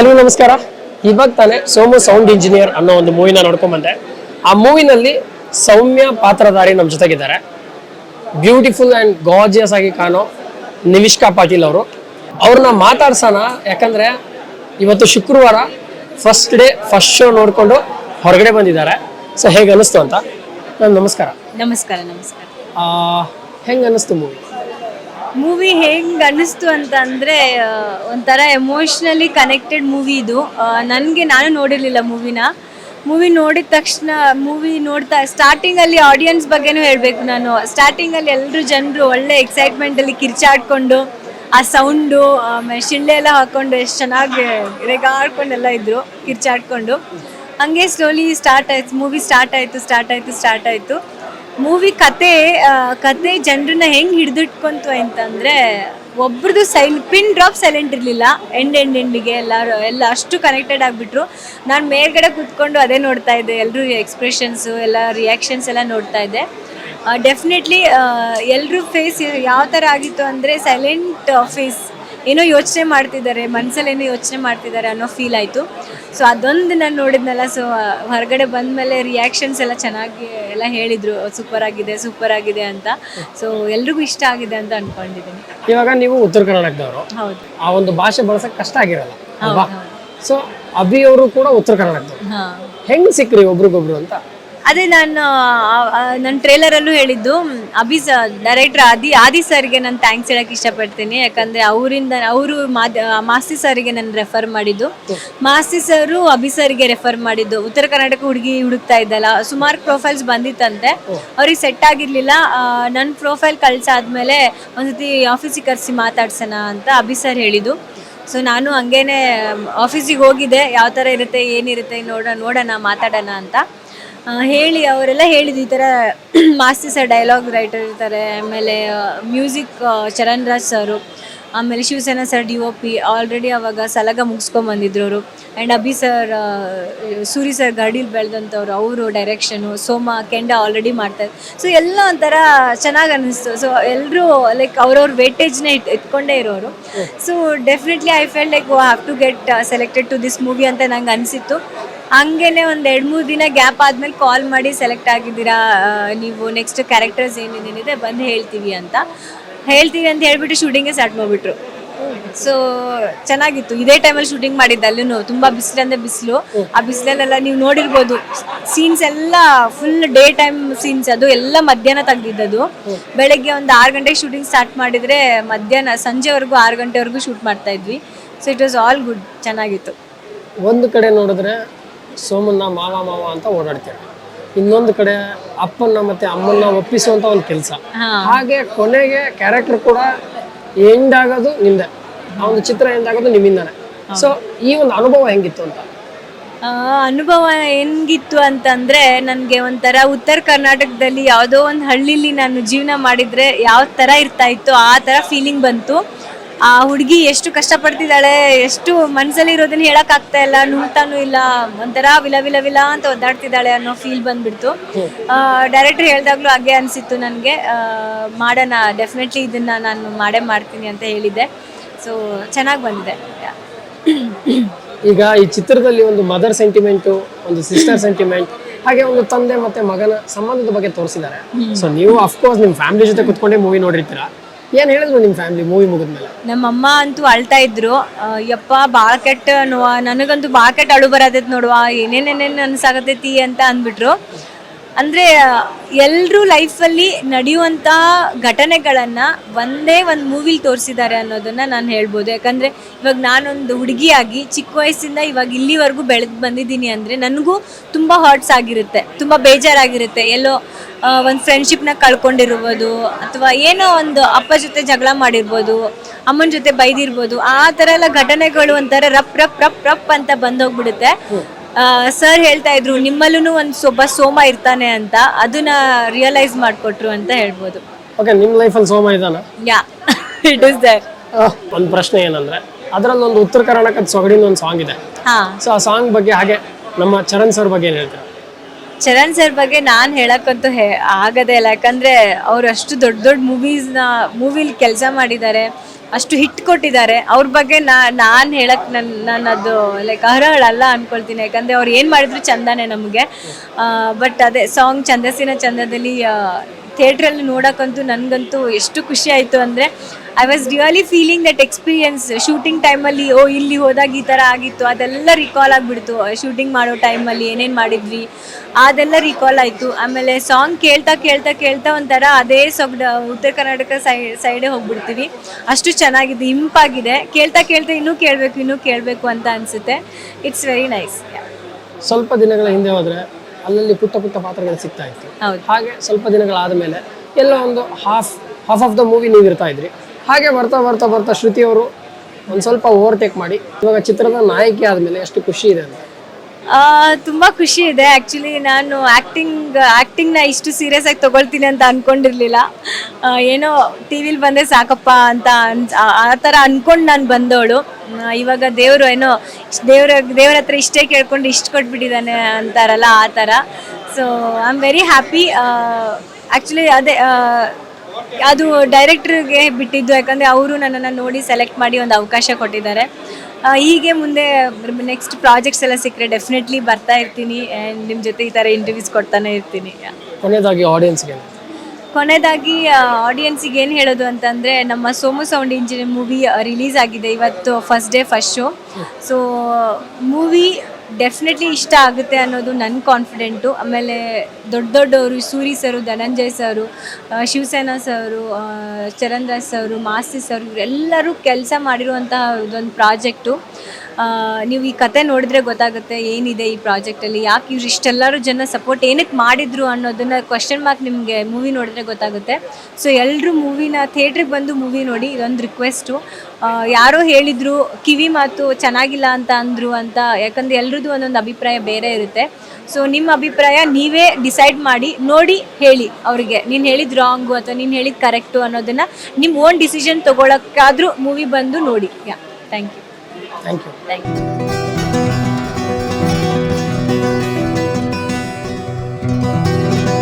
ಎಲ್ರಿಗೂ ನಮಸ್ಕಾರ. ಇವಾಗ ತಾನೇ ಸೋಮು ಸೌಂಡ್ ಇಂಜಿನಿಯರ್ ಅನ್ನೋ ಒಂದು ಮೂವಿನ ನೋಡ್ಕೊಂಡ್ಬಂದೆ ಆ ಮೂವಿನಲ್ಲಿ ಸೌಮ್ಯ ಪಾತ್ರಧಾರಿ ನಮ್ಮ ಜೊತೆಗಿದ್ದಾರೆ. ಬ್ಯೂಟಿಫುಲ್ ಆ್ಯಂಡ್ ಗಾಜಿಯಸ್ ಆಗಿ ಕಾಣೋ ನಿವಿಷ್ಕಾ ಪಾಟೀಲ್ ಅವರು. ಅವ್ರನ್ನ ಮಾತಾಡ್ಸೋಣ ಯಾಕಂದ್ರೆ ಇವತ್ತು ಶುಕ್ರವಾರ ಫಸ್ಟ್ ಡೇ ಫಸ್ಟ್ ಶೋ ನೋಡಿಕೊಂಡು ಹೊರಗಡೆ ಬಂದಿದ್ದಾರೆ. ಸೊ ಹೇಗೆ ಅನ್ನಿಸ್ತು ಅಂತ? ನಮಸ್ಕಾರ. ನಮಸ್ಕಾರ ನಮಸ್ಕಾರ. ಹೆಂಗ್ ಅನಿಸ್ತು ಮೂವಿ ಮೂವಿ ಹೆಂಗೆ ಅನ್ನಿಸ್ತು ಅಂತ ಅಂದರೆ ಒಂಥರ ಎಮೋಷ್ನಲಿ ಕನೆಕ್ಟೆಡ್ ಮೂವಿ ಇದು. ನನಗೆ ನಾನು ನೋಡಿರಲಿಲ್ಲ ಮೂವಿನ ಮೂವಿ ನೋಡಿದ ತಕ್ಷಣ ಮೂವಿ ನೋಡ್ತಾ ಸ್ಟಾರ್ಟಿಂಗಲ್ಲಿ ಆಡಿಯನ್ಸ್ ಬಗ್ಗೆನೂ ಹೇಳಬೇಕು ನಾನು. ಸ್ಟಾರ್ಟಿಂಗಲ್ಲಿ ಎಲ್ಲರೂ ಜನರು ಒಳ್ಳೆ ಎಕ್ಸೈಟ್ಮೆಂಟಲ್ಲಿ ಕಿರ್ಚಾಡ್ಕೊಂಡು, ಆ ಸೌಂಡು ಆಮೇಲೆ ಶಿಳ್ಳೆ ಎಲ್ಲ ಹಾಕ್ಕೊಂಡು ಎಷ್ಟು ಚೆನ್ನಾಗಿ ರೆಗಾಡ್ಕೊಂಡೆಲ್ಲ ಇದ್ದರು ಕಿರ್ಚಾಡ್ಕೊಂಡು. ಹಂಗೆ ಸ್ಲೋಲಿ ಸ್ಟಾರ್ಟ್ ಆಯ್ತು ಮೂವಿ ಸ್ಟಾರ್ಟ್ ಆಯಿತು ಸ್ಟಾರ್ಟ್ ಆಯಿತು ಸ್ಟಾರ್ಟ್ ಆಯ್ತು. ಮೂವಿ ಕತೆ ಕತೆ ಜನರನ್ನ ಹೆಂಗೆ ಹಿಡಿದಿಟ್ಕೊಂತು ಅಂತಂದರೆ ಒಬ್ರದ್ದು ಸೈಲ್ ಪಿನ್ ಡ್ರಾಪ್ ಸೈಲೆಂಟ್ ಇರಲಿಲ್ಲ. ಎಂಡ್ ಎಂಡ್ ಎಂಡಿಗೆ ಎಲ್ಲರೂ, ಎಲ್ಲ ಅಷ್ಟು ಕನೆಕ್ಟೆಡ್ ಆಗಿಬಿಟ್ರು. ನಾನು ಮೇಲ್ಗಡೆ ಕೂತ್ಕೊಂಡು ಅದೇ ನೋಡ್ತಾ ಇದ್ದೆ. ಎಲ್ಲರೂ ಎಕ್ಸ್ಪ್ರೆಷನ್ಸು ಎಲ್ಲ ರಿಯಾಕ್ಷನ್ಸ್ ಎಲ್ಲ ನೋಡ್ತಾ ಇದ್ದೆ. ಡೆಫಿನೆಟ್ಲಿ ಎಲ್ಲರೂ ಫೇಸ್ ಯಾವ ಥರ ಆಗಿತ್ತು ಅಂದರೆ ಸೈಲೆಂಟ್ ಫೇಸ್ ಏನೋ ಯೋಚನೆ ಮಾಡ್ತಿದ್ದಾರೆ ಮನಸ್ಸಲ್ಲಿ ಏನೋ ಯೋಚನೆ ಮಾಡ್ತಿದ್ದಾರೆ ಅನ್ನೋ ಫೀಲ್ ಆಯಿತು. ಸೊ ಅದೊಂದು ನಾನು ನೋಡಿದ್ನಲ್ಲ ಸೊ ಹೊರಗಡೆ ಬಂದಮೇಲೆ ರಿಯಾಕ್ಷನ್ಸ್ ಎಲ್ಲ ಚೆನ್ನಾಗಿ ಎಲ್ಲ ಹೇಳಿದರು ಸೂಪರ್ ಆಗಿದೆ ಸೂಪರ್ ಆಗಿದೆ ಅಂತ. ಸೊ ಎಲ್ರಿಗೂ ಇಷ್ಟ ಆಗಿದೆ ಅಂತ ಅನ್ಕೊಂಡಿದ್ದೀನಿ. ಇವಾಗ ನೀವು ಉತ್ತರ ಕರ್ನಾಟಕದವರು. ಹೌದು. ಆ ಒಂದು ಭಾಷೆ ಬಳಸಕ್ಕೆ ಕಷ್ಟ ಆಗಿರಲ್ಲ ಅಲ್ವಾ? ಸೊ ಅಭಿ ಅವರು ಕೂಡ ಉತ್ತರ ಕರ್ನಾಟಕದವರು. ಹಾ. ಹೆಂಗ್ ಸಿಕ್ಕ್ರಿ ಒಬ್ರಿಗೊಬ್ರು ಅಂತ? ಅದೇ ನಾನು ನನ್ನ ಟ್ರೇಲರಲ್ಲೂ ಹೇಳಿದ್ದು ಅಭಿ ಡೈರೆಕ್ಟರ್ ಆದಿ ಆದಿ ಸರ್ಗೆ ನಾನು ಥ್ಯಾಂಕ್ಸ್ ಹೇಳಕ್ಕೆ ಇಷ್ಟಪಡ್ತೀನಿ. ಯಾಕಂದರೆ ಅವರಿಂದ, ಅವರು ಮಾಸ್ತಿ ಸರ್ಗೆ ನಾನು ರೆಫರ್ ಮಾಡಿದ್ದು. ಮಾಸ್ತಿ ಸರು ಅಭಿ ಸರ್ಗೆ ರೆಫರ್ ಮಾಡಿದ್ದು. ಉತ್ತರ ಕರ್ನಾಟಕ ಹುಡುಗಿ ಹುಡುಕ್ತಾ ಇದ್ದಲ್ಲ, ಸುಮಾರು ಪ್ರೊಫೈಲ್ಸ್ ಬಂದಿತ್ತಂತೆ. ಅವ್ರಿಗೆ ಸೆಟ್ ಆಗಿರಲಿಲ್ಲ. ನನ್ನ ಪ್ರೊಫೈಲ್ ಕಳ್ಸಾದ್ಮೇಲೆ ಒಂದ್ಸತಿ ಆಫೀಸಿಗೆ ಕರೆಸಿ ಮಾತಾಡ್ಸೋಣ ಅಂತ ಅಭಿ ಸರ್ ಹೇಳಿದ್ದು. ಸೊ ನಾನು ಹಂಗೇನೆ ಆಫೀಸಿಗೆ ಹೋಗಿದ್ದೆ ಯಾವ ಥರ ಇರುತ್ತೆ, ಏನಿರುತ್ತೆ ನೋಡೋಣ ನೋಡೋಣ, ಮಾತಾಡೋಣ ಅಂತ. ಹೇಳಿ ಅವರೆಲ್ಲ ಹೇಳಿದ ಈ ಥರ ಮಾಸ್ತಿ ಸರ್ ಡೈಲಾಗ್ ರೈಟರ್ ಇರ್ತಾರೆ ಆಮೇಲೆ ಮ್ಯೂಸಿಕ್ ಚರಣ್ ರಾಜ್ ಸರು ಆಮೇಲೆ Shivasena sir D O P already ಅವಾಗ ಸಲಗ ಮುಗಿಸ್ಕೊಂಬಂದಿದ್ರು ಅವರು. And Abhi sir Suri sir ಗಾಡೀಲಿ ಬೆಳೆದಂಥವ್ರು ಅವರು ಡೈರೆಕ್ಷನು ಸೋಮ ಕೆಂಡ ಆಲ್ರೆಡಿ ಮಾಡ್ತಾರೆ ಸೊ ಎಲ್ಲ ಒಂಥರ ಚೆನ್ನಾಗಿ ಅನ್ನಿಸ್ತು. ಸೊ ಎಲ್ಲರೂ ಲೈಕ್ ಅವ್ರವ್ರ ವೇಟೇಜ್ನ ಇಟ್ ಇಟ್ಕೊಂಡೇ ಇರೋರು. So definitely I felt like have to get selected to this movie ಅಂತ ನಂಗೆ ಅನಿಸಿತ್ತು. ಹಂಗೇನೆ ಒಂದು ಎರಡು ಮೂರು ದಿನ ಗ್ಯಾಪ್ ಆದ್ಮೇಲೆ ಕಾಲ್ ಮಾಡಿ ಸೆಲೆಕ್ಟ್ ಆಗಿದ್ದೀರಾ ನೀವು ನೆಕ್ಸ್ಟ್ ಕ್ಯಾರೆಕ್ಟರ್ಸ್ ಏನೇನೇನಿದೆ ಬಂದು ಹೇಳ್ತೀವಿ ಅಂತ. ಹೇಳ್ತೀವಿ ಅಂತ ಹೇಳ್ಬಿಟ್ಟು ಶೂಟಿಂಗೇ ಸ್ಟಾರ್ಟ್ ಮಾಡ್ಬಿಟ್ರು. ಸೊ ಚೆನ್ನಾಗಿತ್ತು. ಇದೇ ಟೈಮಲ್ಲಿ ಶೂಟಿಂಗ್ ಮಾಡಿದ್ದೆ ಅಲ್ಲೂ ತುಂಬಾ ಬಿಸಿಲು ಅಂದ್ರೆ ಬಿಸಿಲು. ಆ ಬಿಸಿಲಲ್ಲೆಲ್ಲ ನೀವು ನೋಡಿರ್ಬೋದು. ಸೀನ್ಸ್ ಎಲ್ಲ ಫುಲ್ ಡೇ ಟೈಮ್ ಸೀನ್ಸ್ ಅದು. ಎಲ್ಲ ಮಧ್ಯಾಹ್ನ ತೆಗ್ದಿದ್ದದು. ಬೆಳಗ್ಗೆ ಒಂದು ಆರು ಗಂಟೆಗೆ ಶೂಟಿಂಗ್ ಸ್ಟಾರ್ಟ್ ಮಾಡಿದ್ರೆ ಮಧ್ಯಾಹ್ನ, ಸಂಜೆವರೆಗೂ ಆರು ಗಂಟೆವರೆಗೂ ಶೂಟ್ ಮಾಡ್ತಾ ಇದ್ವಿ. So it was all good ಚೆನ್ನಾಗಿತ್ತು. ಒಂದು ಕಡೆ ನೋಡಿದ್ರೆ ಸೋಮನ್ನ ಮಾವ ಮಾವ ಅಂತ ಓಡಾಡ್ತಾರೆ. ಇನ್ನೊಂದು ಕಡೆ ಅಪ್ಪನ್ನ ಮತ್ತೆ ಅಮ್ಮನ್ನ ಒಪ್ಪಿಸುವಂತ ಒಂದು ಕೆಲಸ. ಹಾಗೆ ಕೊನೆಗೆ ಕ್ಯಾರೆಕ್ಟರ್ ಕೂಡ ಎಂಡ್ ಆಗೋದು ನಿಂದೆ ಆ ಒಂದು ಚಿತ್ರ ಎಂಡ್ ಆಗೋದು ನಿಮ್ಮಿಂದಾನೆ. ಸೊ ಈ ಒಂದು ಅನುಭವ ಹೆಂಗಿತ್ತು ಅಂತ? ಆ, ಅನುಭವ ಹೆಂಗಿತ್ತು ಅಂತಂದ್ರೆ ನನಗೆ ಒಂಥರ ಉತ್ತರ ಕರ್ನಾಟಕದಲ್ಲಿ ಯಾವುದೋ ಒಂದು ಹಳ್ಳಿಲಿ ನಾನು ಜೀವನ ಮಾಡಿದ್ರೆ ಯಾವ ಥರ ಇರ್ತಾ ಇತ್ತು ಆ ಥರ ಫೀಲಿಂಗ್ ಬಂತು. ಆ ಹುಡುಗಿ ಎಷ್ಟು ಕಷ್ಟಪಡ್ತಿದ್ದಾಳೆ ಎಷ್ಟು ಮನಸ್ಸಲ್ಲಿ ಇರೋದನ್ನ ಹೇಳಕ್ ಆಗ್ತಾ ಇಲ್ಲ ನುಂಗ್ತಾನು ಇಲ್ಲ ಒಂಥರ ವಿಲ ವಿಲ ವಿಲ ಅಂತ ಒದ್ದಾಡ್ತಿದ್ದಾಳೆ ಅನ್ನೋ ಫೀಲ್ ಬಂದ್ಬಿಡ್ತು. ಡೈರೆಕ್ಟರ್ ಹೇಳ್ದಾಗ್ಲೂ ಹಾಗೆ ಅನಿಸಿತ್ತು ನನಗೆ. ಮಾಡೋಣ ಡೆಫಿನೆಟ್ಲಿ ಇದನ್ನ ನಾನು ಮಾಡೇ ಮಾಡ್ತೀನಿ ಅಂತ ಹೇಳಿದ್ದೆ. ಸೊ ಚೆನ್ನಾಗಿ ಬಂದಿದೆ. ಈಗ ಈ ಚಿತ್ರದಲ್ಲಿ ಒಂದು ಮದರ್ ಸೆಂಟಿಮೆಂಟು ಒಂದು ಸಿಸ್ಟರ್ ಸೆಂಟಿಮೆಂಟ್ ಹಾಗೆ ಒಂದು ತಂದೆ ಮತ್ತೆ ಮಗನ ಸಂಬಂಧದ ಬಗ್ಗೆ ತೋರಿಸಿದ್ದಾರೆ. ಸೊ ನೀವು ಅಫ್ಕೋರ್ಸ್ ನಿಮ್ಮ ಫ್ಯಾಮಿಲಿ ಜೊತೆ ಕುತ್ಕೊಂಡೇ ಮೂವಿ ನೋಡಿರ್ತೀರಾ. ಏನ್ ಹೇಳಿದ್ರು ನಿಮ್ಮ ಫ್ಯಾಮಿಲಿ ಮೂವಿ ಮುಗಿದ್ಮೇಲೆ? ನಮ್ಮಮ್ಮ ಅಂತೂ ಅಳ್ತಾ ಇದ್ರು. ಯಪ್ಪ ಭಾಳ ಕೆಟ್ಟ ನನಗಂತೂ ಬಾಕೆಟ್ ಅಳು ಬರತೈತಿ ನೋಡುವ. ಏನೇನೇನೇನು ಅನ್ಸಾಕತೈತಿ ಅಂತ ಅಂದ್ಬಿಟ್ರು. ಅಂದರೆ ಎಲ್ಲರೂ ಲೈಫಲ್ಲಿ ನಡೆಯುವಂಥ ಘಟನೆಗಳನ್ನು ಒಂದೇ ಒಂದು ಮೂವಿಲಿ ತೋರಿಸಿದ್ದಾರೆ ಅನ್ನೋದನ್ನು ನಾನು ಹೇಳ್ಬೋದು. ಯಾಕಂದರೆ, ಇವಾಗ ನಾನೊಂದು ಹುಡುಗಿಯಾಗಿ ಚಿಕ್ಕ ವಯಸ್ಸಿಂದ ಇವಾಗ ಇಲ್ಲಿವರೆಗೂ ಬೆಳೆದು ಬಂದಿದ್ದೀನಿ ಅಂದರೆ ನನಗೂ ತುಂಬ ಹಾರ್ಟ್ಸ್ ಆಗಿರುತ್ತೆ. ತುಂಬ ಬೇಜಾರಾಗಿರುತ್ತೆ. ಎಲ್ಲೋ ಒಂದು ಫ್ರೆಂಡ್ಶಿಪ್ನ ಕಳ್ಕೊಂಡಿರ್ಬೋದು ಅಥವಾ ಏನೋ ಒಂದು ಅಪ್ಪ ಜೊತೆ ಜಗಳ ಮಾಡಿರ್ಬೋದು, ಅಮ್ಮನ ಜೊತೆ ಬೈದಿರ್ಬೋದು, ಆ ಥರ ಎಲ್ಲ ಘಟನೆಗಳು ಒಂಥರ ರಪ್ ರಪ್ ರಪ್ ರಪ್ ಅಂತ ಬಂದೋಗ್ಬಿಡುತ್ತೆ. ಸರ್ ಹೇಳ್ತಾ ಇದ್ರು ನಿಮ್ಮಲ್ಲೂ ಒಂದು ಸ್ವಲ್ಪ ಸೋಮ ಇರ್ತಾನೆ ಅಂತ ಅದನ್ನ ರಿಯಲೈಸ್ ಮಾಡಿಕೊಟ್ರು ಅಂತ ಹೇಳ್ಬೋದು. ಓಕೆ ನಿಮ್ಮ ಲೈಫಲ್ಲಿ ಸೋಮ ಇದಾನ ಯಾ ಇಟ್ ಇಸ್ ದೇರ್ ಒಂದು ಪ್ರಶ್ನೆ ಏನಂದ್ರೆ ಅದರಲ್ಲಿ ಒಂದು ಉತ್ತರ ಕರ್ನಾಟಕದ ಸೊಗಡಿನ ಒಂದು ಸಾಂಗ್ ಇದೆ. ಹಾಂ. ಸೊ ಆ ಸಾಂಗ್ ಬಗ್ಗೆ ಹಾಗೆ ನಮ್ಮ ಚರಣ್ ಸರ್ ಬಗ್ಗೆ ಏನು ಹೇಳ್ತೀರಾ? ಚರಣ್ ಸರ್ ಬಗ್ಗೆ ನಾನು ಹೇಳಕ್ಕಂತೂ ಹೇ ಆಗದೇ ಇಲ್ಲ. ಯಾಕಂದರೆ ಅವರು ಅಷ್ಟು ದೊಡ್ಡ ದೊಡ್ಡ ಮೂವೀಸ್ನ ಮೂವಿಲಿ ಕೆಲಸ ಮಾಡಿದ್ದಾರೆ. ಅಷ್ಟು ಹಿಟ್ ಕೊಟ್ಟಿದ್ದಾರೆ. ಅವ್ರ ಬಗ್ಗೆ ನಾ, ನಾನು ಹೇಳಕ್ ನನ್ ನಾನು ಅದು ಲೈಕ್ ಅರ್ಹಳಲ್ಲ ಅನ್ಕೊಳ್ತೀನಿ. ಯಾಕಂದ್ರೆ ಅವ್ರು ಏನು ಮಾಡಿದ್ರು ಚಂದಾನೆ ನಮಗೆ. ಬಟ್ ಅದೇ ಸಾಂಗ್ ಛಂದಸ್ಸಿನ ಚಂದದಲ್ಲಿ ಥಿಯೇಟ್ರಲ್ಲಿ ನೋಡೋಕ್ಕಂತೂ ನನಗಂತೂ ಎಷ್ಟು ಖುಷಿ ಆಯಿತು ಅಂದರೆ I was really feeling that experience shooting ಟೈಮಲ್ಲಿ ಓ, ಇಲ್ಲಿ ಹೋದಾಗ ಈ ಥರ ಆಗಿತ್ತು. ಅದೆಲ್ಲ ರಿಕಾಲ್ ಆಗಿಬಿಡ್ತು. ಶೂಟಿಂಗ್ ಮಾಡೋ ಟೈಮಲ್ಲಿ ಏನೇನು ಮಾಡಿದ್ವಿ, ಅದೆಲ್ಲ ರಿಕಾಲ್ ಆಯಿತು. ಆಮೇಲೆ ಸಾಂಗ್ ಕೇಳ್ತಾ ಕೇಳ್ತಾ ಕೇಳ್ತಾ ಒಂಥರ ಅದೇ ಸೊಗ್ಡ ಉತ್ತರ ಕರ್ನಾಟಕ ಸೈ ಸೈಡೇ ಹೋಗ್ಬಿಡ್ತೀವಿ. ಅಷ್ಟು ಚೆನ್ನಾಗಿದೆ ಇಂಪಾಗಿದೆ ಕೇಳ್ತಾ ಕೇಳ್ತಾ ಇನ್ನೂ ಕೇಳಬೇಕು ಇನ್ನೂ ಕೇಳಬೇಕು ಅಂತ ಅನಿಸುತ್ತೆ. ಇಟ್ಸ್ ವೆರಿ ನೈಸ್ ಸ್ವಲ್ಪ ದಿನಗಳ ಹಿಂದೆ ಹೋದ್ರೆ ಅಲ್ಲಲ್ಲಿ ಪುಟ್ಟ ಪುಟ್ಟ ಪಾತ್ರಗಳು ಸಿಗ್ತಾ ಇತ್ತು. ಹಾಗೆ ಸ್ವಲ್ಪ ದಿನಗಳಾದ ಮೇಲೆ ಎಲ್ಲ ಒಂದು half half of the movie ನೀವು ಇರ್ತಾ ಇದ್ರಿ. ಹಾಗೆ ಬರ್ತಾ ಬರ್ತಾ ಬರ್ತಾ ಶ್ರುತಿ ಅವರು ಒಂದು ಸ್ವಲ್ಪ ಓವರ್ಟೇಕ್ ಮಾಡಿ. ಇವಾಗ ಚಿತ್ರದ ನಾಯಕಿ ಆದಮೇಲೆ ಎಷ್ಟು ಖುಷಿ ಇದೆ ಅಂತ. ತುಂಬಾ ಖುಷಿ ಇದೆ. ಆ್ಯಕ್ಚುಲಿ ನಾನು ಆ್ಯಕ್ಟಿಂಗ್ ಆ್ಯಕ್ಟಿಂಗ್ನ ಇಷ್ಟು ಸೀರಿಯಸ್ ಆಗಿ ತಗೊಳ್ತೀನಿ ಅಂತ ಅನ್ಕೊಂಡಿರ್ಲಿಲ್ಲ. ಏನೋ ಟಿ ವಿಲಿ ಬಂದೆ ಸಾಕಪ್ಪ ಅಂತ ಅನ್, ಆ- ಥರ ಅಂದ್ಕೊಂಡು ನಾನು ಬಂದವಳು. ಇವಾಗ ದೇವರು ಏನೋ ದೇವ್ರ ದೇವ್ರ ಹತ್ರ ಇಷ್ಟೇ ಕೇಳ್ಕೊಂಡು ಇಷ್ಟು ಕೊಟ್ಬಿಟ್ಟಿದ್ದಾನೆ ಅಂತಾರಲ್ಲ ಆ ಥರ. So I am very happy actually ಅದೇ ಅದು ಡೈರೆಕ್ಟ್ರಿಗೆ ಬಿಟ್ಟಿದ್ದು. ಯಾಕಂದರೆ ಅವರು ನನ್ನನ್ನು ನೋಡಿ ಸೆಲೆಕ್ಟ್ ಮಾಡಿ ಒಂದು ಅವಕಾಶ ಕೊಟ್ಟಿದ್ದಾರೆ. ಹೀಗೆ ಮುಂದೆ ನೆಕ್ಸ್ಟ್ ಪ್ರಾಜೆಕ್ಟ್ಸ್ ಎಲ್ಲ ಸಿಕ್ಕರೆ ಡೆಫಿನೆಟ್ಲಿ ಬರ್ತಾ ಇರ್ತೀನಿ ಆ್ಯಂಡ್ ನಿಮ್ಮ ಜೊತೆ ಈ ಥರ ಇಂಟರ್ವ್ಯೂಸ್ ಕೊಡ್ತಾನೆ ಇರ್ತೀನಿ. ಕೊನೆಯದಾಗಿ ಆಡಿಯನ್ಸ್ಗೆ ಕೊನೆಯದಾಗಿ ಆಡಿಯನ್ಸಿಗೆ ಏನು ಹೇಳೋದು ಅಂತಂದರೆ ನಮ್ಮ Somu sound engineer movie release ಆಗಿದೆ ಇವತ್ತು first day first show so movie definitely ಇಷ್ಟ ಆಗುತ್ತೆ ಅನ್ನೋದು ನನ್ನ ಕಾನ್ಫಿಡೆಂಟು ಆಮೇಲೆ ದೊಡ್ಡ ದೊಡ್ಡವರು Suri sir Dhananjay sir Shivasena sir ಆ, ಚರಣ್ ರಾಜ್ ಸರು ಮಾಸ್ತಿ ಸರ್ ಇವರೆಲ್ಲರೂ ಕೆಲಸ ಮಾಡಿರುವಂತಹ ಇದೊಂದು ಪ್ರಾಜೆಕ್ಟು ನೀವು ಈ ಕತೆ ನೋಡಿದ್ರೆ ಗೊತ್ತಾಗುತ್ತೆ ಏನಿದೆ ಈ ಪ್ರಾಜೆಕ್ಟಲ್ಲಿ ಯಾಕೆ ಇವ್ರು ಇಷ್ಟೆಲ್ಲರೂ ಜನ ಸಪೋರ್ಟ್ ಏನಕ್ಕೆ ಮಾಡಿದ್ರು ಅನ್ನೋದನ್ನ ಕ್ವಶನ್ ಮಾರ್ಕ್ ನಿಮಗೆ ಮೂವಿ ನೋಡಿದ್ರೆ ಗೊತ್ತಾಗುತ್ತೆ. ಸೊ ಎಲ್ಲರೂ ಮೂವಿನ ಥಿಯೇಟ್ರಿಗೆ ಬಂದು ಮೂವಿ ನೋಡಿ, ಇದೊಂದು ರಿಕ್ವೆಸ್ಟು ಯಾರೋ ಹೇಳಿದರು, ಕಿವಿ ಮಾತು ಚೆನ್ನಾಗಿಲ್ಲ ಅಂತ ಅಂದರು ಅಂತ, ಯಾಕಂದರೆ ಎಲ್ರದ್ದು ಒಂದೊಂದು ಅಭಿಪ್ರಾಯ ಬೇರೆ ಇರುತ್ತೆ. ಸೊ ನಿಮ್ಮ ಅಭಿಪ್ರಾಯ ನೀವೇ ಡಿಸೈಡ್ ಮಾಡಿ, ನೋಡಿ ಹೇಳಿ ಅವರಿಗೆ. ನೀನು ಹೇಳಿದ ರಾಂಗು ಅಥವಾ ನೀನು ಹೇಳಿದ ಕರೆಕ್ಟು ಅನ್ನೋದನ್ನು ನಿಮ್ಮ ಓನ್ ಡಿಸಿಷನ್ ತೊಗೊಳಕ್ಕಾದರೂ ಮೂವಿ ಬಂದು ನೋಡಿ. Yeah thank you thank you thank you